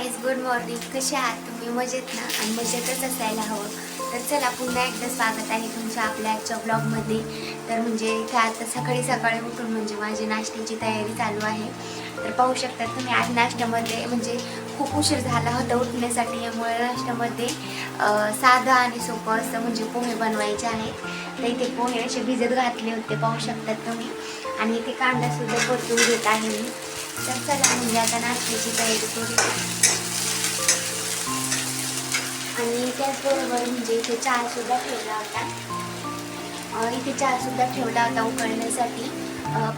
Guys good morning कसे आहात? तुम्ही मजेत ना? आणि मजेतच असायला हवं. तर चला पुन्हा एकदा स्वागत आहे तुमच्या आपल्या आजच्या ब्लॉगमध्ये तर म्हणजे इथे आता सकाळी सकाळी उठून म्हणजे माझी नाश्त्याची तयारी चालू आहे. तर पाहू शकता तुम्ही आज नाश्त्यामध्ये म्हणजे खूप उशीर झाला होता उठण्यासाठी. यामुळे नाश्त्यामध्ये साधं आणि सोपं असं म्हणजे पोहे बनवायचे आहेत. तर इथे पोहे असे भिजत घातले होते पाहू शकतात तुम्ही. आणि इथे कांदासुद्धा परतून घेत आहे मी. तर चला म्हणजे आता नाश्त्याची तयारी करू आणि त्याचबरोबर म्हणजे इथे चहासुद्धा ठेवला होता इथे चहासुद्धा ठेवला होता उकळण्यासाठी.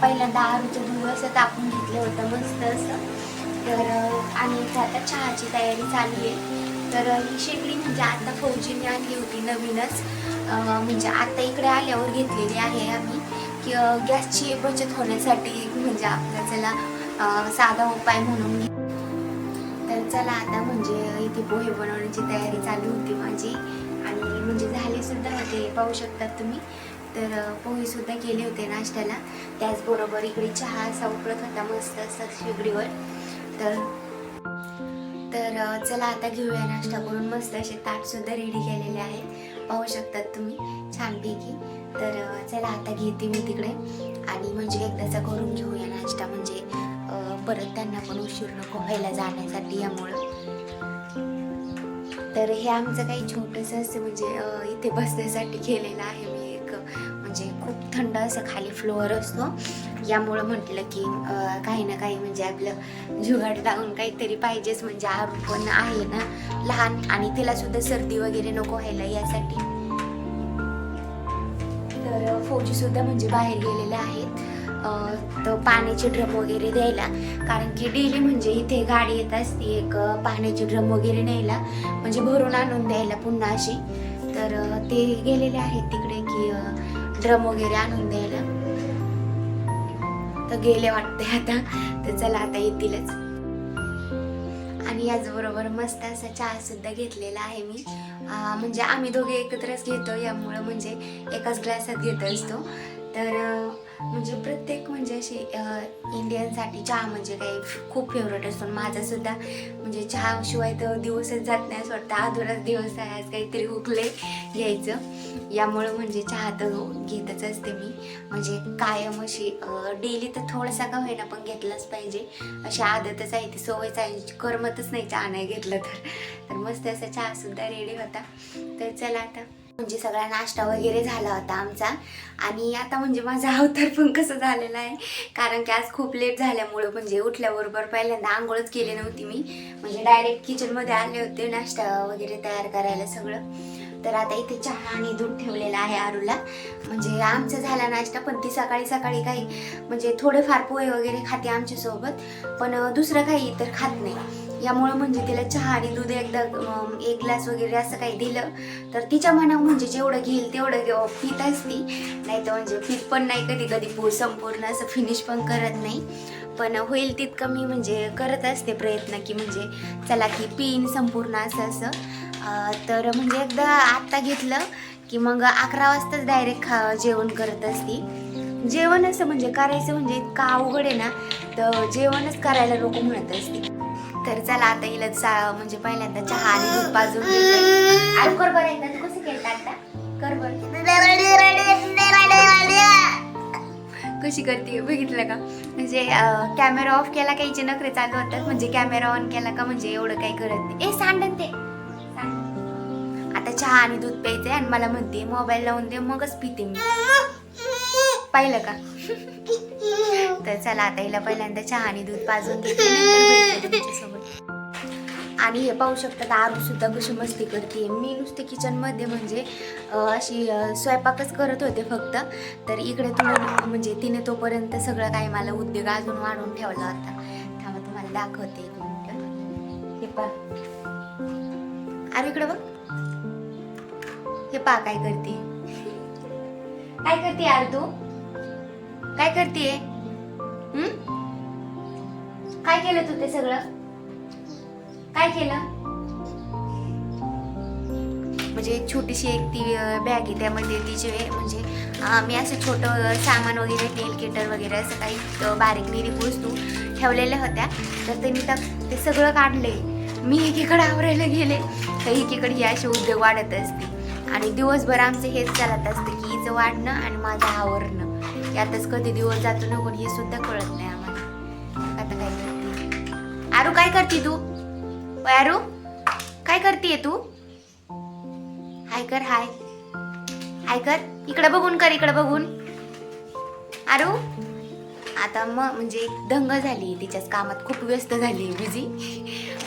पहिल्यांदा आरूचं दूध असं तापून घेतलं होतं मस्त असं. तर आणि इथे आता चहाची तयारी चालू आहे. तर ही शेगडी म्हणजे आता फौजीने आणली होती नवीनच. म्हणजे आता इकडे आल्यावर घेतलेली आहे आम्ही. की गॅसची बचत होण्यासाठी म्हणजे आपल्या त्याला साधा उपाय म्हणून घे- चला आता म्हणजे इथे पोहे बनवण्याची तयारी चालू होती माझी. आणि म्हणजे झाले सुद्धा होते पाहू शकतात तुम्ही. तर पोहेसुद्धा केले होते नाश्त्याला. त्याचबरोबर इकडे चहा असा उकळत होता मस्त असा शेगडीवर. तर तर चला आता घेऊया नाश्ता करून. मस्त असे ताटसुद्धा रेडी केलेले आहेत. पाहू शकतात तुम्ही. छानपैकी. तर चला आता घेते मी तिकडे. आणि म्हणजे एकदाचा करून घेऊया नाश्ता म्हणजे परत त्यांना पण उशीर नको व्हायला जाण्यासाठी यामुळं. तर हे आमचं काही छोटंसं असं म्हणजे इथे बसण्यासाठी केलेलं आहे. मी एक म्हणजे खूप थंड असं खाली फ्लोअर असतो. यामुळं म्हटलं की काही ना काही म्हणजे आपलं जुगाड लावून काहीतरी पाहिजेच. म्हणजे आरू पण आहे ना लहान आणि तिला सुद्धा सर्दी वगैरे नको व्हायला यासाठी. तर फौजी सुद्धा म्हणजे बाहेर गेलेले आहेत. पाण्याचे ड्रम वगैरे द्यायला. कारण की डेली म्हणजे इथे गाडी येत असते एक अं, पाण्याचे ड्रम वगैरे न्यायला. म्हणजे भरून आणून द्यायला पुन्हा अशी. तर ते गेलेले आहेत तिकडे की ड्रम वगैरे आणून द्यायला. तर गेले वाटते आता. तर चला आता येतीलच. आणि याचबरोबर मस्त असा चहा सुद्धा घेतलेला आहे मी. म्हणजे आम्ही दोघे एकत्रच घेतो. यामुळं म्हणजे एकाच ग्लासात घेत असतो. तर म्हणजे प्रत्येक म्हणजे अशी इंडियनसाठी चहा म्हणजे काही खूप फेवरेट असतो. आणि माझा सुद्धा म्हणजे चहाशिवाय तर दिवसच जात नाही असं वाटतं. अधुराच दिवस आहे आज काहीतरी हुकले घ्यायचं. यामुळं म्हणजे चहा तर घेतच असते मी. म्हणजे कायम अशी डेली तर थोडासा का होईना पण घेतलाच पाहिजे. अशी आदतच आहे ती सवयच आहे. करमतच नाही चहा नाही घेतलं तर. तर मस्त असा चहा सुद्धा रेडी होता. तर चला आता म्हणजे सगळा नाश्ता वगैरे झाला होता आमचा. आणि आता म्हणजे माझा अवतार पण कसं झालेला आहे कारण की आज खूप लेट झाल्यामुळं म्हणजे उठल्याबरोबर पहिल्यांदा आंघोळच केली नव्हती मी. म्हणजे डायरेक्ट किचनमध्ये आले होते नाश्ता वगैरे तयार करायला सगळं. तर आता इथे चहा आणि दूध ठेवलेलं आहे आरूला. म्हणजे आमचा झाला नाश्ता पण ती सकाळी सकाळी काही म्हणजे थोडेफार पोहे वगैरे खाते आमच्यासोबत पण दुसरं काही इतर खात नाही. यामुळं म्हणजे तिला चहा आणि दूध एकदा एक ग्लास वगैरे असं काही दिलं तर तिच्या मना म्हणजे जेवढं घेईल तेवढं घेऊ पित असती. नाही तर म्हणजे पित पण नाही कधी कधी पू संपूर्ण असं फिनिश पण करत नाही. पण होईल तितकं मी म्हणजे करत असते प्रयत्न की म्हणजे चला की पिन संपूर्ण असं असं. तर म्हणजे एकदा आत्ता घेतलं की मग अकरा वाजताच डायरेक्ट खा जेवण करत असती. जेवण असं म्हणजे करायचं म्हणजे इतकं अवघड आहे ना तर जेवणच करायला लोक म्हणत असते. तर चला आता हिला चा म्हणजे पहिल्यांदा चहा आणि दूध पाजून घेते. आणि कर बरं एकदा तू कसं केलं आता कर बरं. कशी करते? बघितलं का? म्हणजे कॅमेरा ऑफ केला काहीचे नखरे चालू होतात? म्हणजे कॅमेरा ऑन केला का म्हणजे एवढं काही करत नाही. ए सांडन ते. सांडण. आता चहा आणि दूध प्यायचंय आणि मला म्हणते मोबाईल लावून दे मगच पिते मी. पाहिलं का? तर चला आता हिला पहिल्यांदा चहा आणि दूध पाजून घेते तुमच्यासोबत. आणि हे पाहू शकतात आरू सुद्धा कशी मस्ती करते. मी नुसते किचनमध्ये म्हणजे अशी स्वयंपाकच करत होते फक्त. तर इकडे तुम्हाला म्हणजे तिने तोपर्यंत सगळं काही मला उद्योग अजून वाढवून ठेवला होता. त्यामुळे तुम्हाला दाखवते एक हे पा अरे इकडे बघ. हे पा काय करते. काय करते यार तू काय करते काय केलं तू ते सगळं? काय केलं? म्हणजे एक छोटीशी एक ती बॅग आहे त्यामध्ये तिचे म्हणजे मी असं छोटं सामान वगैरे तेल केटर वगैरे असं काही बारीक निरीक वस्तू ठेवलेल्या होत्या. तर त्यांनी तर ते सगळं काढले. मी एकीकडे आवरायला गेले तर एकीकडे ही असे उद्योग वाढत असते. आणि दिवसभर आमचं हेच चालत असते की हिचं वाढणं आणि माझं आवरणं. यातच कधी दिवस जातो ना कोण हे सुद्धा कळत नाही आम्हाला. आता काय करते? आरू काय करते तू? आरू काय करते तू? हाय कर हाय. हाय कर. इकडे बघून कर इकडे बघून. आरू आता मग म्हणजे दंग झाली तिच्याच कामात खूप व्यस्त झाली बिझी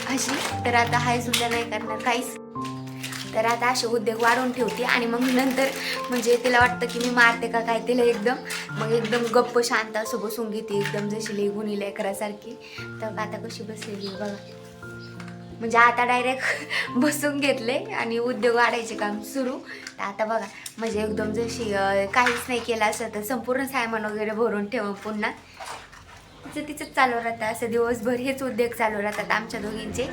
अशी. तर आता हाय सुद्धा नाही करणार काहीच तर आता असे उद्योग वाढवून ठेवते आणि मग नंतर म्हणजे तिला वाटतं की मी मारते का काय तिला एकदम. मग एकदम गप्प शांत असं बसून घेते एकदम जशी लेगुनी लेकरासारखी. तर आता कशी बसलेली बघा. म्हणजे आता डायरेक्ट बसून घेतले आणि उद्योग वाढायचे काम सुरू. तर आता बघा म्हणजे एकदम जशी काहीच नाही केलं असं तर संपूर्ण सायमान वगैरे भरून ठेवून पुन्हा. तिचं तिचंच चालू राहतं असं दिवसभर हेच उद्योग चालू राहतात आमच्या दोघींचे.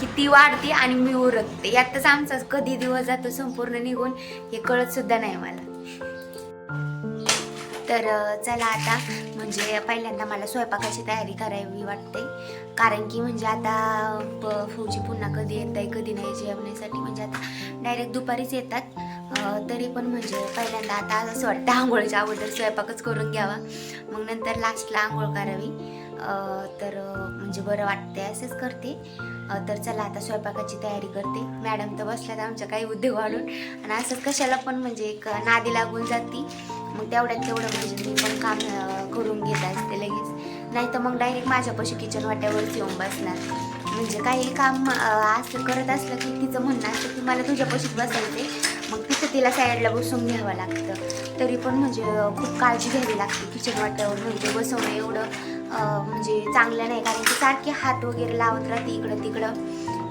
की ती वाढते आणि मी उरकते. यातच आमचा कधी दिवस जातो संपूर्ण निघून हे कळत सुद्धा नाही मला. तर चला आता म्हणजे पहिल्यांदा मला स्वयंपाकाची तयारी करावी वाटते. कारण की म्हणजे आता प- फौजी पुन्हा कधी येत आहे कधी नाही जेवण्यासाठी म्हणजे आता डायरेक्ट दुपारीच येतात. तरी पण म्हणजे पहिल्यांदा आता असं वाटतं आंघोळीच्या अगोदर स्वयंपाकच करून घ्यावा. मग नंतर लास्टला आंघोळ करावी. तर म्हणजे बरं वाटते असंच करते. तर चला आता स्वयंपाकाची तयारी करते. मॅडम तर बसल्यात आमच्या काही उद्योग वाढून. आणि असंच कशाला पण म्हणजे एक नादी लागून जाती. मग तेवढ्यात तेवढं म्हणजे मी पण काम करून घेत असते लगेच. नाही तर मग डायरेक्ट माझ्यापाशी किचन वाट्यावरच येऊन बसणार. म्हणजे काही काम असं करत असलं की तिचं म्हणणं असतं की मला तुझ्यापाशीच बसायचे मग तिथं तिला साईडला बसून घ्यावं लागतं. तरी पण म्हणजे खूप काळजी घ्यावी लागते किचन वाट्यावर. म्हणजे बसवणं एवढं म्हणजे चांगलं नाही कारण की सारखे हात वगैरे लावत राहते इकडं तिकडं.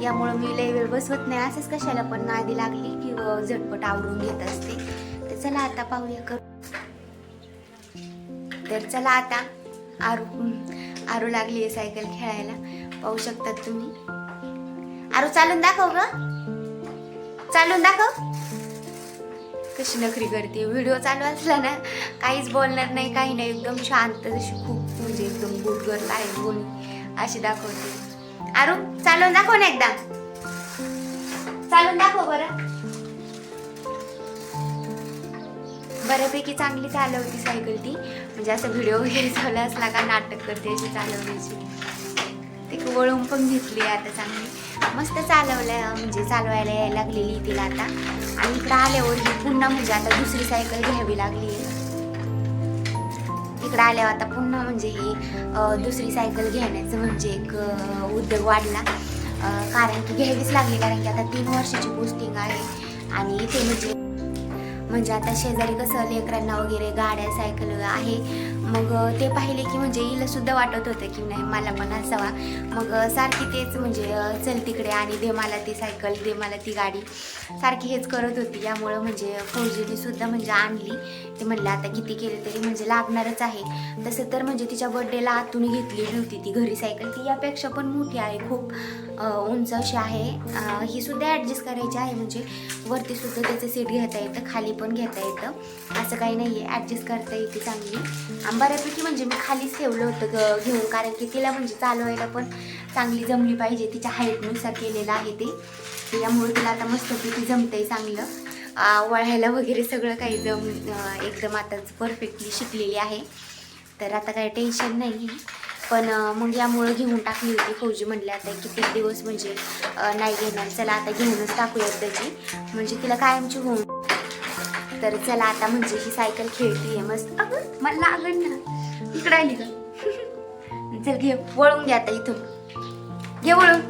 यामुळं मी लय वेळ बसवत नाही असंच कशाला पण नादी लागली की झटपट आवरून घेत असते. तर चला आता पाहूया कर. तर चला आता आरू आरू लागली आहे सायकल खेळायला. पाहू शकतात तुम्ही. आरू चालून दाखव ग. चालून दाखव. कशी नखरी करते व्हिडिओ चालू असला ना काहीच बोलणार नाही काही नाही एकदम शांत जशी खूप म्हणजे एकदम गुड गर्ल आहे बोली. अशी दाखवते. आरू चालून दाखव ना एकदा. चालून दाखव बरं. बऱ्यापैकी चांगली चालवती सायकल ती. म्हणजे असं व्हिडिओ वगैरे चालू असला का नाटक करते अशी चालवण्याची ती वळून पण घेतली आता चांगली. मस्त चालवलं म्हणजे चालवायला यायला लागलेली तिला आता. आणि इकडं आल्यावर पुन्हा म्हणजे आता दुसरी सायकल घ्यावी लागली आहे. इकडं आल्यावर आता पुन्हा म्हणजे ही दुसरी सायकल घेण्याचं म्हणजे एक उद्योग वाढला. कारण की घ्यावीच लागली कारण की आता तीन वर्षाची पोस्टिंग आहे आणि इथे म्हणजे म्हणजे आता शेजारी कसं लेकरांना वगैरे गाड्या सायकल आहे. मग ते पाहिले की म्हणजे हिला सुद्धा वाटत होतं की नाही मला पण असावा. मग सारखी तेच म्हणजे चल तिकडे आणि दे मला ती सायकल दे मला ती गाडी. सारखी हेच करत होती. यामुळं म्हणजे फौजीने सुद्धा म्हणजे आणली. ते म्हणलं आता किती केले तरी म्हणजे लागणारच आहे. तसं तर म्हणजे तिच्या बड्डेला आतून घेतलेली होती ती घरी सायकल. ती यापेक्षा पण मोठी आहे खूप उंच अशी आहे. ही सुद्धा ॲडजस्ट करायची आहे. म्हणजे वरती सुद्धा त्याचं सीट घेता येतं खाली पण घेता येतं. असं काही नाही आहे ॲडजस्ट करता येते चांगली. बऱ्यापैकी म्हणजे मी खालीच ठेवलं होतं ग- घेऊन. कारण की तिला म्हणजे चालवायला पण चांगली जमली पाहिजे. तिच्या हाईटनुसार केलेलं आहे ते. त्यामुळे तिला आता मस्तपैकी जमतंय चांगलं. वळायला वगैरे सगळं काही जम एकदम आताच परफेक्टली शिकलेली आहे. तर आता काही टेन्शन नाही पण मग यामुळं घेऊन टाकली होती फौजी. म्हणले आता किती दिवस म्हणजे नाही घेणार. चला आता घेऊनच टाकूयात त्याची. म्हणजे तिला कायमची होऊन तर चला आता म्हणजे ही सायकल खेळतीये मस्त. अगं मला लागण ना. इकडे आली का चल घे वळून घे आता इथून. घे वळून.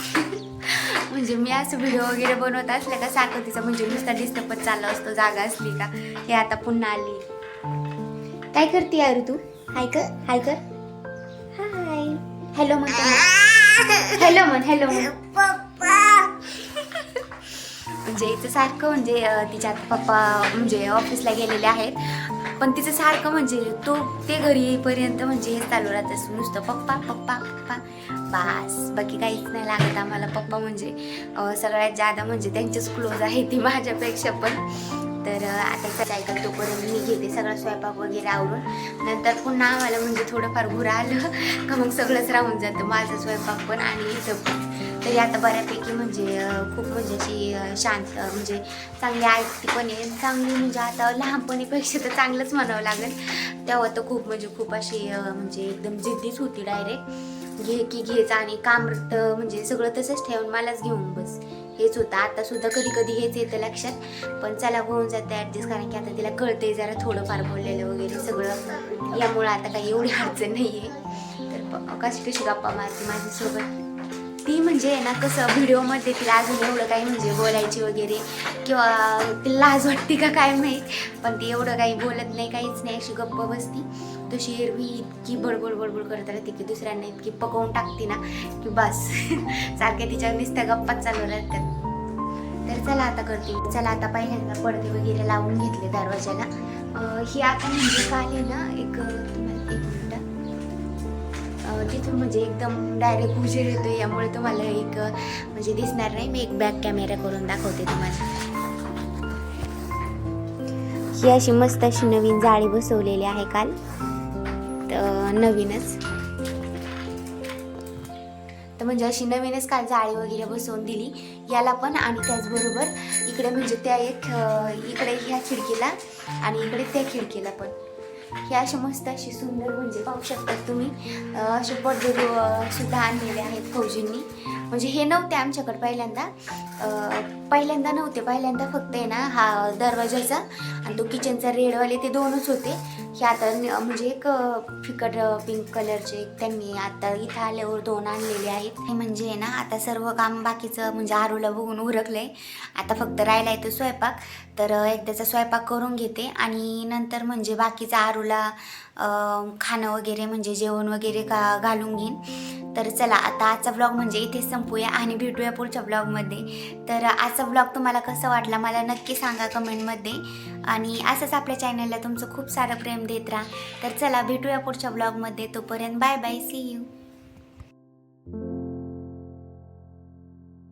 म्हणजे मी असं व्हिडिओ वगैरे बनवत असल्या का सारखं तिचं म्हणजे नुसता डिस्टर्बच चालू असतो जागा असली का हे आता पुन्हा आली. काय करते यार तू? हाय कर हाय कर. हाय. हॅलो म्हण हॅलो म्हण हॅलो म्हण. म्हणजे हिचं सारखं म्हणजे तिच्या पप्पा म्हणजे ऑफिसला गेलेले आहेत. पण तिचं सारखं म्हणजे तो ते घरी येईपर्यंत म्हणजे हे चालू राहतं. नुसतं पप्पा पप्पा पप्पा. बास बाकी काहीच नाही लागत आम्हाला. पप्पा म्हणजे सगळ्यात जादा म्हणजे त्यांचेच क्लोज आहे ती माझ्यापेक्षा पण. तर आता आता सायकल तोपर्यंत मी घेते सगळा स्वयंपाक वगैरे आवरून. नंतर पुन्हा आम्हाला म्हणजे थोडंफार घुरा आलं का मग सगळंच राहून जातं. माझा स्वयंपाक पण आणि हिचं पण. तरी आता बऱ्यापैकी म्हणजे खूप म्हणजे अशी शांत म्हणजे चांगली ऐकती पण आहे. चांगली म्हणजे आता लहानपणीपेक्षा तर चांगलंच म्हणावं लागेल. तेव्हा तर खूप म्हणजे खूप अशी म्हणजे एकदम जिद्दीच होती डायरेक्ट घे म्हणजे की घेच आणि काम म्हणजे सगळं तसंच ठेवून मलाच घेऊन बस. हेच होतं. आता सुद्धा कधी कधी हेच येतं लक्षात. पण चला होऊन जाते ॲडजस्ट कारण की आता तिला कळतंय जरा थोडंफार बोललेलं वगैरे सगळं. यामुळं आता काही एवढी अडचण नाही आहे तर कशी कशी गप्पा मारते माझ्यासोबत? ती म्हणजे आहे ना कसं व्हिडिओमध्ये तिला अजून एवढं काही म्हणजे बोलायची वगैरे किंवा तिला लाज वाटते का काय माहीत पण ती एवढं काही बोलत नाही काहीच नाही अशी गप्प बसती. तशी एरवी इतकी बडबड बडबड करत राहते की दुसऱ्यांना इतकी पकवून टाकते ना की बस. सारख्या तिच्या नुसत्या गप्पाच चालू राहतात. तर चला आता करते चला आता पहिल्यांदा पडदे वगैरे लावून घेतले दरवाजाला ही आता म्हणजे काल आहे ना एक तिथून म्हणजे एकदम डायरेक्ट उजेड येतो यामुळे तुम्हाला एक म्हणजे दिसणार नाही. मी एक बॅक कॅमेरा करून दाखवते तुम्हाला. ही अशी मस्त अशी नवीन जाळी बसवलेली आहे काल. तर नवीनच. तर म्हणजे अशी नवीनच काल जाळी वगैरे बसवून दिली. याला पण आणि त्याचबरोबर इकडे म्हणजे त्या एक इकडे ह्या खिडकीला आणि इकडे त्या खिडकीला पण. हे असे मस्त अशी सुंदर म्हणजे पाहू शकतात तुम्ही. असे पडदे सुद्धा आणलेले आहेत फौजींनी. म्हणजे हे नव्हते आमच्याकडे पहिल्यांदा. अं, पहिल्यांदा नव्हते. पहिल्यांदा फक्त आहे ना हा दरवाजाचा आणि तो किचनचा रेडवाले ते दोनच होते. हे आता म्हणजे एक फिकट पिंक कलरचे एक त्यांनी आता इथं आल्यावर दोन आणलेले आहेत. हे म्हणजे आहे ना आता सर्व काम बाकीचं म्हणजे आरूला बघून उरकलंय. आता फक्त राहिला आहे तो स्वयंपाक. तर एकदाचा स्वयंपाक करून घेते आणि नंतर म्हणजे बाकीचं आरूला खाणं वगैरे म्हणजे जेवण वगैरे का घालून घेईन. तर चला आता आजचा ब्लॉग म्हणजे इथे संपूया आणि भेटूया पुढच्या ब्लॉगमध्ये तर आजचा ब्लॉग तुम्हाला कसं वाटला मला नक्की सांगा कमेंटमध्ये आणि असंच आपल्या चॅनलला तुमचं खूप सारं प्रेम देत राहा. तर चला भेटूया पुढच्या ब्लॉगमध्ये तोपर्यंत बाय बाय सी यू